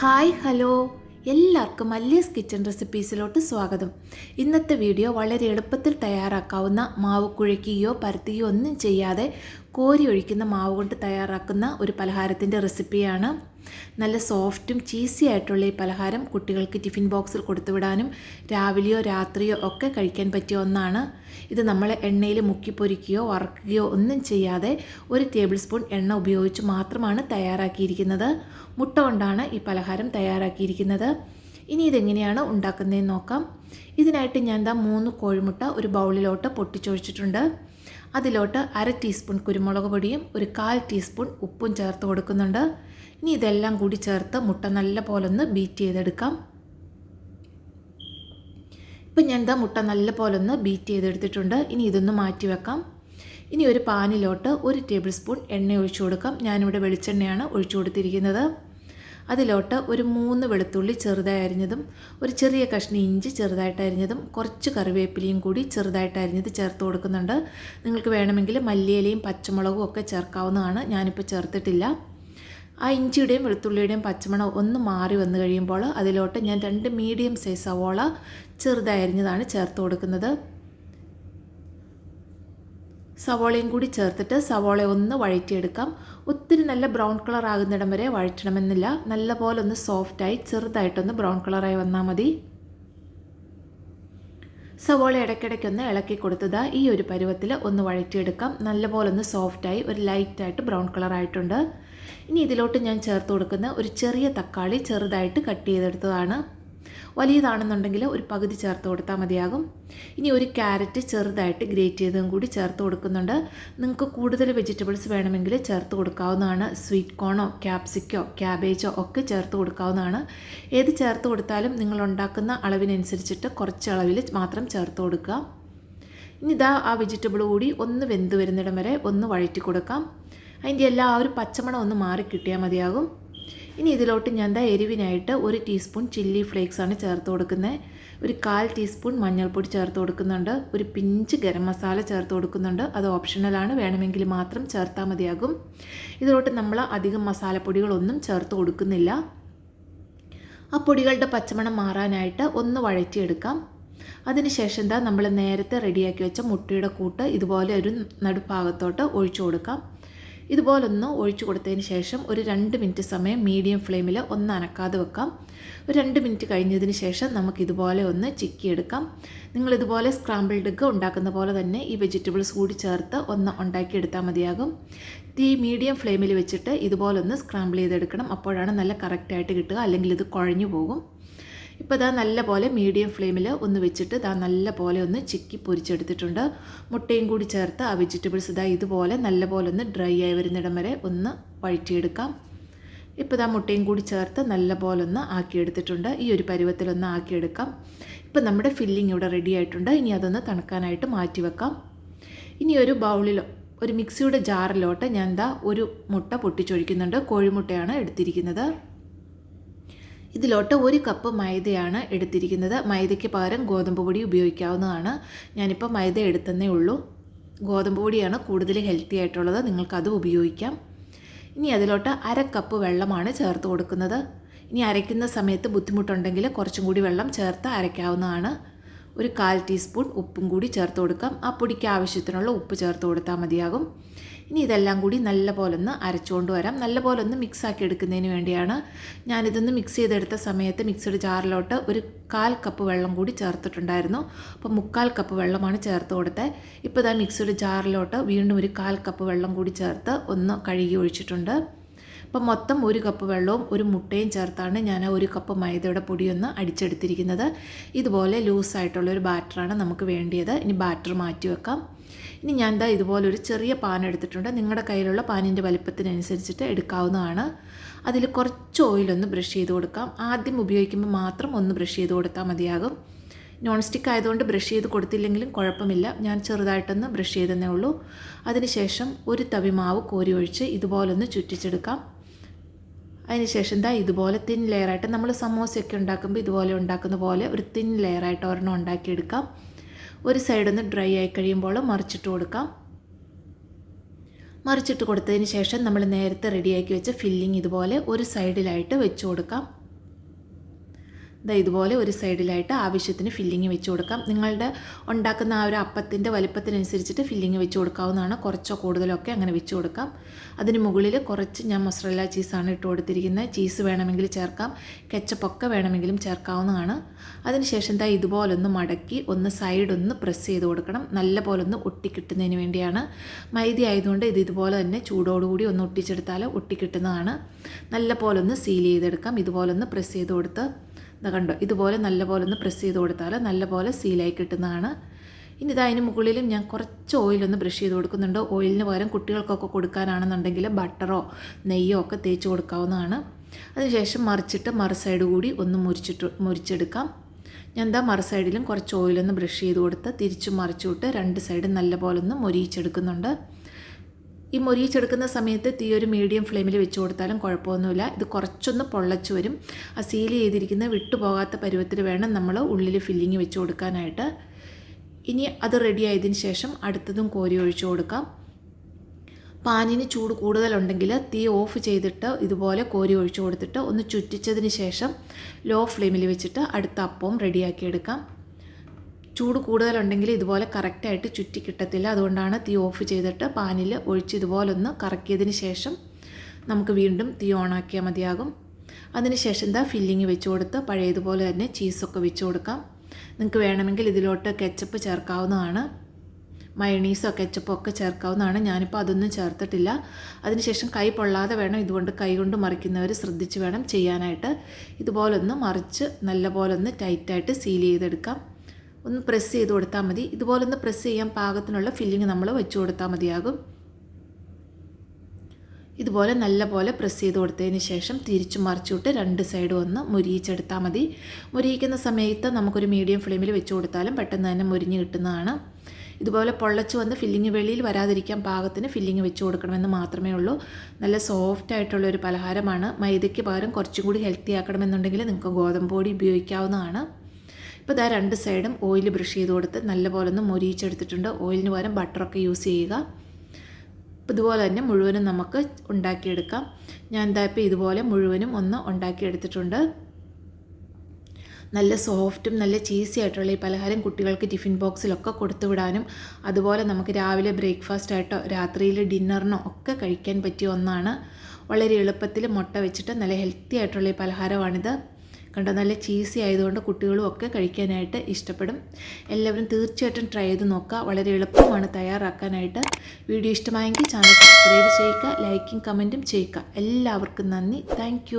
Hi hello. എല്ലാവർക്കും മല്ലീസ് kitchen റെസിപ്പീസിലോട്ട് സ്വാഗതം. ഇന്നത്തെ വീഡിയോ വളരെ എളുപ്പത്തിൽ തയ്യാറാക്കാവുന്ന മാവ് കുഴക്കുകയോ പരത്തുകയോ ഒന്നും ചെയ്യാതെ കോരി ഒഴിക്കുന്ന മാവ് കൊണ്ട് തയ്യാറാക്കുന്ന ഒരു പലഹാരത്തിന്റെ റെസിപ്പിയാണ്. നല്ല സോഫ്റ്റും ചീസി ആയിട്ടുള്ള ഈ പലഹാരം കുട്ടികൾക്ക് ടിഫിൻ ബോക്സിൽ കൊടുത്തുവിടാനും രാവിലെയോ രാത്രിയോ ഒക്കെ കഴിക്കാൻ പറ്റിയ ഒന്നാണ്. ഇത് നമ്മൾ എണ്ണയിൽ മുക്കി പൊരിക്കുകയോ വറക്കുകയോ ഒന്നും ചെയ്യാതെ ഒരു ടേബിൾ സ്പൂൺ എണ്ണ ഉപയോഗിച്ച് മാത്രമാണ് തയ്യാറാക്കിയിരിക്കുന്നത്. മുട്ട കൊണ്ടാണ് ഈ പലഹാരം തയ്യാറാക്കിയിരിക്കുന്നത്. ഇനി ഇതെങ്ങനെയാണ് ഉണ്ടാക്കുന്നതെന്ന് നോക്കാം. ഇതിനായിട്ട് ഞാൻ ദാ മൂന്ന് കോഴിമുട്ട ഒരു ബൗളിലോട്ട് പൊട്ടിച്ചൊഴിച്ചിട്ടുണ്ട്. അതിലോട്ട് അര ടീസ്പൂൺ കുരുമുളക് പൊടിയും ഒരു കാൽ ടീസ്പൂൺ ഉപ്പും ചേർത്ത് കൊടുക്കുന്നുണ്ട്. ഇനി ഇതെല്ലാം കൂടി ചേർത്ത് മുട്ട നല്ല പോലെ ഒന്ന് ബീറ്റ് ചെയ്തെടുക്കാം. ഇപ്പം ഞാൻ എന്താ മുട്ട നല്ല പോലെ ഒന്ന് ബീറ്റ് ചെയ്തെടുത്തിട്ടുണ്ട്. ഇനി ഇതൊന്ന് മാറ്റി വെക്കാം. ഇനി ഒരു പാനിലോട്ട് ഒരു ടേബിൾ സ്പൂൺ എണ്ണ ഒഴിച്ചു കൊടുക്കാം. ഞാനിവിടെ വെളിച്ചെണ്ണയാണ് ഒഴിച്ചു കൊടുത്തിരിക്കുന്നത്. അതിലോട്ട് ഒരു മൂന്ന് വെളുത്തുള്ളി ചെറുതായി അരിഞ്ഞതും ഒരു ചെറിയ കഷ്ണം ഇഞ്ചി ചെറുതായിട്ട് അരിഞ്ഞതും കുറച്ച് കറിവേപ്പിലയും കൂടി ചെറുതായിട്ട് അരിഞ്ഞത് ചേർത്ത് കൊടുക്കുന്നുണ്ട്. നിങ്ങൾക്ക് വേണമെങ്കിൽ മല്ലിയിലയും പച്ചമുളകും ഒക്കെ ചേർക്കാവുന്നതാണ്. ഞാനിപ്പോൾ ചേർത്തിട്ടില്ല. ആ ഇഞ്ചിയുടെയും വെളുത്തുള്ളിയുടെയും പച്ചമണം ഒന്ന് മാറി വന്നു കഴിയുമ്പോൾ അതിലോട്ട് ഞാൻ രണ്ട് മീഡിയം സൈസ് സവോള ചെറുതായി അരിഞ്ഞതാണ് ചേർത്ത് കൊടുക്കുന്നത്. സവോളയും കൂടി ചേർത്തിട്ട് സവോള ഒന്ന് വഴറ്റിയെടുക്കാം. ഒത്തിരി നല്ല ബ്രൗൺ കളർ ആകുന്നിടം വരെ വഴറ്റണമെന്നില്ല. നല്ല പോലെ ഒന്ന് സോഫ്റ്റായി ചെറുതായിട്ടൊന്ന് ബ്രൗൺ കളറായി വന്നാൽ മതി. സവോള ഇടയ്ക്കിടയ്ക്കൊന്ന് ഇളക്കി കൊടുത്തതാ ഈ ഒരു പരുവത്തിൽ ഒന്ന് വഴറ്റിയെടുക്കാം. നല്ലപോലെ ഒന്ന് സോഫ്റ്റായി ഒരു ലൈറ്റായിട്ട് ബ്രൗൺ കളറായിട്ടുണ്ട് ഇനി ഇതിലോട്ട് ഞാൻ ചേർത്ത് കൊടുക്കുന്ന ഒരു ചെറിയ തക്കാളി ചെറുതായിട്ട് കട്ട് ചെയ്തെടുത്തതാണ്. വലിയതാണെന്നുണ്ടെങ്കിൽ ഒരു പകുതി ചേർത്ത് കൊടുത്താൽ മതിയാകും. ഇനി ഒരു ക്യാരറ്റ് ചെറുതായിട്ട് ഗ്രേറ്റ് ചെയ്തതും കൂടി ചേർത്ത് കൊടുക്കുന്നുണ്ട്. നിങ്ങൾക്ക് കൂടുതൽ വെജിറ്റബിൾസ് വേണമെങ്കിൽ ചേർത്ത് കൊടുക്കാവുന്നതാണ്. സ്വീറ്റ് കോണോ ക്യാപ്സിക്കോ ക്യാബേജോ ഒക്കെ ചേർത്ത് കൊടുക്കാവുന്നതാണ്. ഏത് ചേർത്ത് കൊടുത്താലും നിങ്ങൾ ഉണ്ടാക്കുന്ന അളവിനനുസരിച്ചിട്ട് കുറച്ച് അളവിൽ മാത്രം ചേർത്ത് കൊടുക്കുക. ഇനി ഇതാ ആ വെജിറ്റബിൾ കൂടി ഒന്ന് വെന്ത് വരുന്നിടം വരെ ഒന്ന് വഴറ്റി കൊടുക്കാം. അതിന്റെ എല്ലാ ആ ഒരു പച്ചമണം ഒന്ന് മാറി കിട്ടിയാൽ മതിയാകും. ഇനി ഇതിലോട്ട് ഞാൻ എന്താ എരിവിനായിട്ട് ഒരു ടീസ്പൂൺ ചില്ലി ഫ്ലേക്സ് ആണ് ചേർത്ത് കൊടുക്കുന്നത്. ഒരു കാൽ ടീസ്പൂൺ മഞ്ഞൾപ്പൊടി ചേർത്ത് കൊടുക്കുന്നുണ്ട്. ഒരു പിഞ്ച് ഗരം മസാല ചേർത്ത് കൊടുക്കുന്നുണ്ട്. അത് ഓപ്ഷണലാണ്. വേണമെങ്കിൽ മാത്രം ചേർത്താൽ മതിയാകും. ഇതിലോട്ട് നമ്മൾ അധികം മസാലപ്പൊടികളൊന്നും ചേർത്ത് കൊടുക്കുന്നില്ല. ആ പൊടികളുടെ പച്ചമണം മാറാനായിട്ട് ഒന്ന് വഴറ്റിയെടുക്കാം. അതിനുശേഷം എന്താ നമ്മൾ നേരത്തെ റെഡിയാക്കി വെച്ച മുട്ടയുടെ കൂട്ട് ഇതുപോലെ ഒരു നടുഭാഗത്തോട്ട് ഒഴിച്ചു കൊടുക്കാം. ഇതുപോലൊന്ന് ഒഴിച്ചു കൊടുത്തതിന് ശേഷം ഒരു രണ്ട് മിനിറ്റ് സമയം മീഡിയം ഫ്ലെയിമിൽ ഒന്ന് അനക്കാതെ വെക്കാം. ഒരു രണ്ട് മിനിറ്റ് കഴിഞ്ഞതിന് ശേഷം നമുക്ക് ഇതുപോലെ ഒന്ന് ചിക്കിയെടുക്കാം. എടുക്കാം നിങ്ങളിതുപോലെ സ്ക്രാമ്പിൾഡ് എഗ്ഗ് ഉണ്ടാക്കുന്ന പോലെ തന്നെ ഈ വെജിറ്റബിൾസ് കൂടി ചേർത്ത് ഒന്ന് ഉണ്ടാക്കിയെടുത്താൽ മതിയാകും. തീ മീഡിയം ഫ്ലെയിമിൽ വെച്ചിട്ട് ഇതുപോലൊന്ന് സ്ക്രാമ്പിൾ ചെയ്തെടുക്കണം. അപ്പോഴാണ് നല്ല കറക്റ്റായിട്ട് കിട്ടുക. അല്ലെങ്കിൽ ഇത് കുഴഞ്ഞു പോകും. ഇപ്പോൾ ഇതാ നല്ല പോലെ മീഡിയം ഫ്ലെയിമിൽ ഒന്ന് വെച്ചിട്ട് ഇതാ നല്ല പോലെ ഒന്ന് ചിക്കി പൊരിച്ചെടുത്തിട്ടുണ്ട്. മുട്ടയും കൂടി ചേർത്ത് ആ വെജിറ്റബിൾസ് ഇതാ ഇതുപോലെ നല്ല പോലെ ഒന്ന് ഡ്രൈ ആയി വരുന്നിടം വരെ ഒന്ന് വഴറ്റിയെടുക്കാം. ഇപ്പോൾ ഇതാ മുട്ടയും കൂടി ചേർത്ത് നല്ല പോലെ ഒന്ന് ആക്കിയെടുത്തിട്ടുണ്ട്. ഈ ഒരു പരുവത്തിലൊന്ന് ആക്കിയെടുക്കാം. ഇപ്പോൾ നമ്മുടെ ഫില്ലിംഗ് ഇവിടെ റെഡി ആയിട്ടുണ്ട്. ഇനി അതൊന്ന് തണുക്കാനായിട്ട് മാറ്റി വെക്കാം. ഇനി ഒരു ബൗളിലോ ഒരു മിക്സിയുടെ ജാറിലോട്ട് ഞാൻ എന്താ ഒരു മുട്ട പൊട്ടിച്ചൊഴിക്കുന്നുണ്ട്. കോഴിമുട്ടയാണ് എടുത്തിരിക്കുന്നത്. ഇതിലോട്ട് ഒരു കപ്പ് മൈദയാണ് എടുത്തിരിക്കുന്നത്. മൈദയ്ക്ക് പകരം ഗോതമ്പ് പൊടി ഉപയോഗിക്കാവുന്നതാണ്. ഞാനിപ്പോൾ മൈദ എടുത്തന്നേ ഉള്ളൂ. ഗോതമ്പ് പൊടിയാണ് കൂടുതൽ ഹെൽത്തി ആയിട്ടുള്ളത്. നിങ്ങൾക്കത് ഉപയോഗിക്കാം. ഇനി അതിലോട്ട് അര കപ്പ് വെള്ളമാണ് ചേർത്ത് കൊടുക്കുന്നത്. ഇനി അരയ്ക്കുന്ന സമയത്ത് ബുദ്ധിമുട്ടുണ്ടെങ്കിൽ കുറച്ചും കൂടി വെള്ളം ചേർത്ത് അരയ്ക്കാവുന്നതാണ്. ഒരു കാൽ ടീസ്പൂൺ ഉപ്പും കൂടി ചേർത്ത് കൊടുക്കാം. ആ പൊടിക്ക് ആവശ്യത്തിനുള്ള ഉപ്പ് ചേർത്ത് കൊടുത്താൽ മതിയാകും. ഇനി ഇതെല്ലാം കൂടി നല്ല പോലെ ഒന്ന് അരച്ചുകൊണ്ട് വരാം. നല്ല പോലെ ഒന്ന് മിക്സ് ആക്കി എടുക്കുന്നതിന് വേണ്ടിയാണ് ഞാനിതൊന്ന് മിക്സ് ചെയ്തെടുത്ത സമയത്ത് മിക്സഡ് ജാറിലോട്ട് ഒരു കാൽ കപ്പ് വെള്ളം കൂടി ചേർത്തിട്ടുണ്ടായിരുന്നു. അപ്പോൾ മുക്കാൽ കപ്പ് വെള്ളമാണ് ചേർത്ത് കൊടുത്തത് ഇപ്പോൾ ഇതാ മിക്സഡ് ജാറിലോട്ട് വീണ്ടും ഒരു കാൽ കപ്പ് വെള്ളം കൂടി ചേർത്ത് ഒന്ന് കഴുകി ഒഴിച്ചിട്ടുണ്ട്. അപ്പം മൊത്തം ഒരു കപ്പ് വെള്ളവും ഒരു മുട്ടയും ചേർത്താണ് ഞാൻ ഒരു കപ്പ് മൈദയുടെ പൊടിയൊന്ന് അടിച്ചെടുത്തിരിക്കുന്നത്. ഇതുപോലെ ലൂസായിട്ടുള്ളൊരു ബാറ്ററാണ് നമുക്ക് വേണ്ടിയത്. ഇനി ബാറ്റർ മാറ്റി വെക്കാം. ഇനി ഞാൻ എന്താ ഇതുപോലെ ഒരു ചെറിയ പാൻ എടുത്തിട്ടുണ്ട്. നിങ്ങളുടെ കയ്യിലുള്ള പാനിന്റെ വലിപ്പത്തിനനുസരിച്ചിട്ട് എടുക്കാവുന്നതാണ്. അതിൽ കുറച്ച് ഓയിലൊന്ന് ബ്രഷ് ചെയ്ത് കൊടുക്കാം. ആദ്യം ഉപയോഗിക്കുമ്പോൾ മാത്രം ഒന്ന് ബ്രഷ് ചെയ്ത് കൊടുത്താൽ മതിയാകും. നോൺ സ്റ്റിക്ക് ആയതുകൊണ്ട് ബ്രഷ് ചെയ്ത് കൊടുത്തില്ലെങ്കിലും കുഴപ്പമില്ല. ഞാൻ ചെറുതായിട്ടൊന്ന് ബ്രഷ് ചെയ്തെന്നേ ഉള്ളൂ. അതിനുശേഷം ഒരു തവി മാവ് കോരി ഒഴിച്ച് ഇതുപോലൊന്ന് ചുറ്റിച്ചെടുക്കാം. അതിനുശേഷം ദാ ഇതുപോലെ തിൻ ലെയറായിട്ട് നമ്മൾ സമോസയൊക്കെ ഉണ്ടാക്കുമ്പോൾ ഇതുപോലെ ഉണ്ടാക്കുന്ന പോലെ ഒരു തിൻ ലെയറായിട്ട് ഒരെണ്ണം ഉണ്ടാക്കിയെടുക്കാം. ഒരു സൈഡൊന്ന് ഡ്രൈ ആയി കഴിയുമ്പോൾ മറിച്ചിട്ട് കൊടുക്കാം. മറിച്ചിട്ട് കൊടുത്തതിന് ശേഷം നമ്മൾ നേരത്തെ റെഡിയാക്കി വെച്ച ഫില്ലിങ് ഇതുപോലെ ഒരു സൈഡിലായിട്ട് വെച്ച് കൊടുക്കാം. ഇതുപോലെ ഒരു സൈഡിലായിട്ട് ആവശ്യത്തിന് ഫില്ലിങ് വെച്ച് കൊടുക്കാം. നിങ്ങളുടെ ഉണ്ടാക്കുന്ന ആ ഒരു അപ്പത്തിന്റെ വലിപ്പത്തിനനുസരിച്ചിട്ട് ഫില്ലിങ് വെച്ച് കൊടുക്കാവുന്നതാണ്. കുറച്ചോ കൂടുതലൊക്കെ അങ്ങനെ വെച്ച് കൊടുക്കാം. അതിന് മുകളിൽ കുറച്ച് ഞാൻ മൊസറല്ല ചീസാണ് ഇട്ട് കൊടുത്തിരിക്കുന്നത്. ചീസ് വേണമെങ്കിൽ ചേർക്കാം. കെച്ചപ്പൊക്കെ വേണമെങ്കിലും ചേർക്കാവുന്നതാണ്. അതിനുശേഷം ദാ ഇതുപോലൊന്ന് മടക്കി ഒന്ന് സൈഡ് ഒന്ന് പ്രസ് ചെയ്ത് കൊടുക്കണം. നല്ല പോലെ ഒന്ന് ഒട്ടിക്കിട്ടുന്നതിന് വേണ്ടിയാണ്. മൈദ ആയതുകൊണ്ട് ഇത് ഇതുപോലെ തന്നെ ചൂടോടുകൂടി ഒന്ന് ഒട്ടിച്ചെടുത്താൽ ഒട്ടിക്കിട്ടുന്നതാണ്. നല്ല പോലെ ഒന്ന് സീൽ ചെയ്തെടുക്കാം. ഇതുപോലെ ഒന്ന് പ്രസ് ചെയ്ത് കൊടുത്ത് കണ്ടോ ഇതുപോലെ നല്ല പോലെ ഒന്ന് പ്രസ് ചെയ്ത് കൊടുത്താൽ നല്ല പോലെ സീലായി കിട്ടുന്നതാണ്. ഇനി ഇത് അതിന് മുകളിലും ഞാൻ കുറച്ച് ഓയിലൊന്ന് ബ്രഷ് ചെയ്ത് കൊടുക്കുന്നുണ്ട്. ഓയിലിന് പകരം കുട്ടികൾക്കൊക്കെ കൊടുക്കാനാണെന്നുണ്ടെങ്കിൽ ബട്ടറോ നെയ്യോ ഒക്കെ തേച്ച് കൊടുക്കാവുന്നതാണ്. അതിനുശേഷം മറിച്ചിട്ട് മറു സൈഡ് കൂടി ഒന്ന് മുറിച്ചിട്ട് മുറിച്ചെടുക്കാം. ഞാൻ എന്താ മറു സൈഡിലും കുറച്ച് ഓയിലൊന്ന് ബ്രഷ് ചെയ്ത് കൊടുത്ത് തിരിച്ചും മറിച്ചു വിട്ട് രണ്ട് സൈഡും നല്ല പോലെ ഒന്ന് മൊരിയിച്ചെടുക്കുന്നുണ്ട്. ഈ മൊരിയിച്ചെടുക്കുന്ന സമയത്ത് തീ ഒരു മീഡിയം ഫ്ലെയിമിൽ വെച്ച് കൊടുത്താലും കുഴപ്പമൊന്നുമില്ല. ഇത് കുറച്ചൊന്ന് പൊള്ളച്ച് വരും. ആ സീൽ ചെയ്തിരിക്കുന്ന വിട്ടുപോകാത്ത പരുവത്തിൽ വേണം നമ്മൾ ഉള്ളിൽ ഫില്ലിങ് വെച്ച് കൊടുക്കാനായിട്ട്. ഇനി അത് റെഡി ആയതിന് ശേഷം അടുത്തതും കോരി ഒഴിച്ചു കൊടുക്കാം. പാനിന് ചൂട് കൂടുതലുണ്ടെങ്കിൽ തീ ഓഫ് ചെയ്തിട്ട് ഇതുപോലെ കോരി ഒഴിച്ചു കൊടുത്തിട്ട് ഒന്ന് ചുറ്റിച്ചതിന് ശേഷം ലോ ഫ്ലെയിമിൽ വെച്ചിട്ട് അടുത്ത അപ്പവും റെഡിയാക്കി എടുക്കാം. ചൂട് കൂടുതലുണ്ടെങ്കിൽ ഇതുപോലെ കറക്റ്റായിട്ട് ചുറ്റി കിട്ടത്തില്ല. അതുകൊണ്ടാണ് തീ ഓഫ് ചെയ്തിട്ട് പാനിൽ ഒഴിച്ച് ഇതുപോലെ ഒന്ന് കറക്കിയതിന് ശേഷം നമുക്ക് വീണ്ടും തീ ഓണാക്കിയാൽ മതിയാകും. അതിനുശേഷം എന്താ ഫില്ലിങ് വെച്ച് കൊടുത്ത് പഴയതുപോലെ തന്നെ ചീസൊക്കെ വെച്ച് കൊടുക്കാം. നിങ്ങൾക്ക് വേണമെങ്കിൽ ഇതിലോട്ട് കെച്ചപ്പ് ചേർക്കാവുന്നതാണ്. മയണീസോ കെച്ചപ്പോ ഒക്കെ ചേർക്കാവുന്നതാണ്. ഞാനിപ്പോൾ അതൊന്നും ചേർത്തിട്ടില്ല. അതിനുശേഷം കൈ പൊള്ളാതെ വേണം ഇതുകൊണ്ട് കൈ കൊണ്ട് മറിക്കുന്നവർ ശ്രദ്ധിച്ച് വേണം ചെയ്യാനായിട്ട്. ഇതുപോലൊന്ന് മറിച്ച് നല്ലപോലെ ഒന്ന് ടൈറ്റായിട്ട് സീൽ ചെയ്തെടുക്കാം. ഒന്ന് പ്രസ് ചെയ്ത് കൊടുത്താൽ മതി. ഇതുപോലെ ഒന്ന് പ്രസ് ചെയ്യാൻ പാകത്തിനുള്ള ഫില്ലിങ് നമ്മൾ വെച്ച് കൊടുത്താൽ മതിയാകും. ഇതുപോലെ നല്ല പോലെ പ്രസ് ചെയ്ത് കൊടുത്തതിന് ശേഷം തിരിച്ചു മറിച്ചിട്ട് രണ്ട് സൈഡും ഒന്ന് മുരിയിച്ചെടുത്താൽ മതി. മുരിയിക്കുന്ന സമയത്ത് നമുക്കൊരു മീഡിയം ഫ്ലെയിമിൽ വെച്ച് കൊടുത്താലും പെട്ടെന്ന് തന്നെ മുരിഞ്ഞ് കിട്ടുന്നതാണ്. ഇതുപോലെ പൊള്ളച്ച് വന്ന് ഫില്ലിങ് വെളിയിൽ വരാതിരിക്കാൻ പാകത്തിന് ഫില്ലിങ് വെച്ച് കൊടുക്കണമെന്ന് മാത്രമേ ഉള്ളൂ. നല്ല സോഫ്റ്റ് ആയിട്ടുള്ള ഒരു പലഹാരമാണ്. മൈദയ്ക്ക് പകരം കുറച്ചും കൂടി ഹെൽത്തി ആക്കണമെന്നുണ്ടെങ്കിൽ നിങ്ങൾക്ക് ഗോതമ്പ് പൊടി ഉപയോഗിക്കാവുന്നതാണ്. ഇപ്പോൾ ഇതാ രണ്ട് സൈഡും ഓയിൽ ബ്രഷ് ചെയ്ത് കൊടുത്ത് നല്ലപോലെ ഒന്ന് മൊരിയിച്ചെടുത്തിട്ടുണ്ട്. ഓയിലിന് പകരം ബട്ടറൊക്കെ യൂസ് ചെയ്യുക. ഇതുപോലെ തന്നെ മുഴുവനും നമുക്ക് ഉണ്ടാക്കിയെടുക്കാം. ഞാൻ എന്താ ഇപ്പോൾ ഇതുപോലെ മുഴുവനും ഒന്ന് ഉണ്ടാക്കിയെടുത്തിട്ടുണ്ട്. നല്ല സോഫ്റ്റും നല്ല ചീസി ആയിട്ടുള്ള ഈ പലഹാരം കുട്ടികൾക്ക് ടിഫിൻ ബോക്സിലൊക്കെ കൊടുത്തു വിടാനും അതുപോലെ നമുക്ക് രാവിലെ ബ്രേക്ക്ഫാസ്റ്റ് ആയിട്ടോ രാത്രിയിൽ ഡിന്നറിനോ ഒക്കെ കഴിക്കാൻ പറ്റിയ ഒന്നാണ്. വളരെ എളുപ്പത്തിൽ മുട്ട വെച്ചിട്ട് നല്ല ഹെൽത്തി ആയിട്ടുള്ള ഈ പലഹാരമാണിത്. കണ്ടോ? നല്ല ചീസി ആയതുകൊണ്ട് കുട്ടികളും ഒക്കെ കഴിക്കാനായിട്ട് ഇഷ്ടപ്പെടും. എല്ലാവരും തീർച്ചയായിട്ടും ട്രൈ ചെയ്ത് നോക്കുക. വളരെ എളുപ്പമാണ് തയ്യാറാക്കാനായിട്ട്. വീഡിയോ ഇഷ്ടമായെങ്കിൽ ചാനൽ സബ്സ്ക്രൈബ് ചെയ്യുക ലൈക്കും കമന്റും ചെയ്യുക. എല്ലാവർക്കും നന്ദി. താങ്ക്